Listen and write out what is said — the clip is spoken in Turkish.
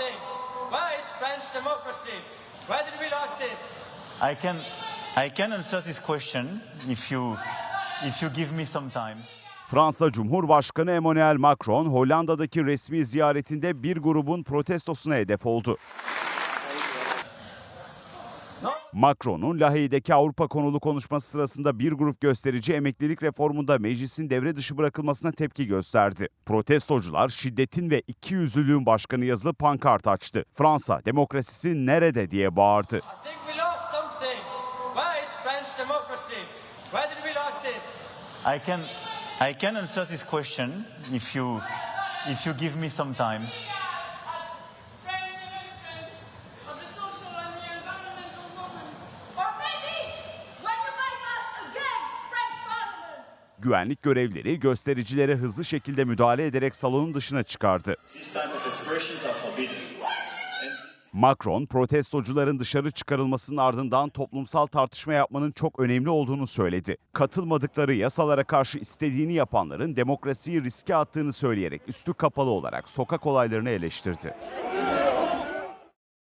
thing. Where is French democracy? Where did we lost it? I can, I can answer this question if you, if you give me some time. Fransa Cumhurbaşkanı Emmanuel Macron Hollanda'daki resmi ziyaretinde bir grubun protestosuna hedef oldu. Macron'un Lahey'deki Avrupa konulu konuşması sırasında bir grup gösterici emeklilik reformunda meclisin devre dışı bırakılmasına tepki gösterdi. Protestocular şiddetin ve ikiyüzlülüğün başkanı yazılı pankart açtı. Fransa demokrasisi nerede diye bağırdı. I can, I can answer this question if you, if you give me some time. Güvenlik görevlileri göstericilere hızlı şekilde müdahale ederek salonun dışına çıkardı. Macron, protestocuların dışarı çıkarılmasının ardından toplumsal tartışma yapmanın çok önemli olduğunu söyledi. Katılmadıkları yasalara karşı istediğini yapanların demokrasiyi riske attığını söyleyerek üstü kapalı olarak sokak olaylarını eleştirdi.